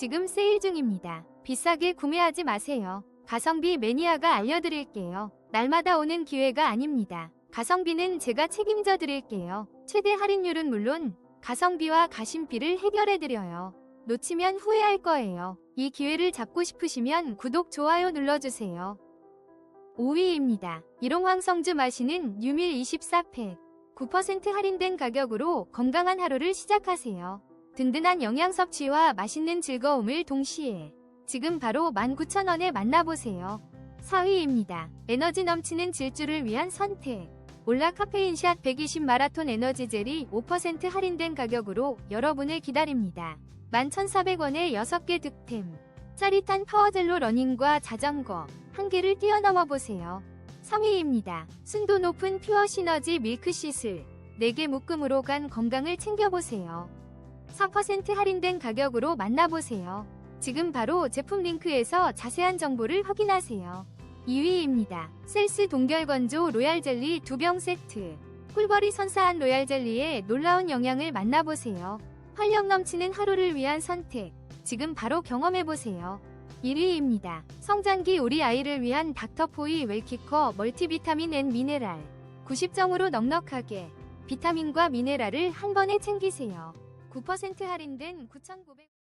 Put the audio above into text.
지금 세일 중입니다. 비싸게 구매하지 마세요. 가성비 매니아가 알려드릴게요. 날마다 오는 기회가 아닙니다. 가성비는 제가 책임져 드릴게요. 최대 할인율은 물론 가성비와 가심비를 해결해 드려요. 놓치면 후회할 거예요. 이 기회를 잡고 싶으시면 구독, 좋아요 눌러주세요. 5위입니다. 일용황성주 마시는 유밀 24팩. 9% 할인된 가격으로 건강한 하루를 시작하세요. 든든한 영양 섭취와 맛있는 즐거움을 동시에 지금 바로 19,000원에 만나보세요. 4위입니다. 에너지 넘치는 질주를 위한 선택. 올라 카페인샷 120 마라톤 에너지 젤이 5% 할인된 가격으로 여러분을 기다립니다. 11,400원에 6개 득템. 짜릿한 파워젤로 러닝과 자전거 한 개를 뛰어넘어 보세요. 3위입니다. 순도 높은 퓨어 시너지 밀크 시슬 4개 묶음으로 간 건강을 챙겨보세요. 4% 할인된 가격으로 만나보세요. 지금 바로 제품 링크에서 자세한 정보를 확인하세요. 2위입니다. 셀스 동결건조 로얄젤리 2병 세트. 꿀벌이 선사한 로얄젤리의 놀라운 영양을 만나보세요. 활력 넘치는 하루를 위한 선택. 지금 바로 경험해보세요. 1위입니다. 성장기 우리 아이를 위한 닥터포이 웰키커 멀티비타민 앤 미네랄. 90점으로 넉넉하게 비타민과 미네랄을 한 번에 챙기세요. 9% 할인된 9,900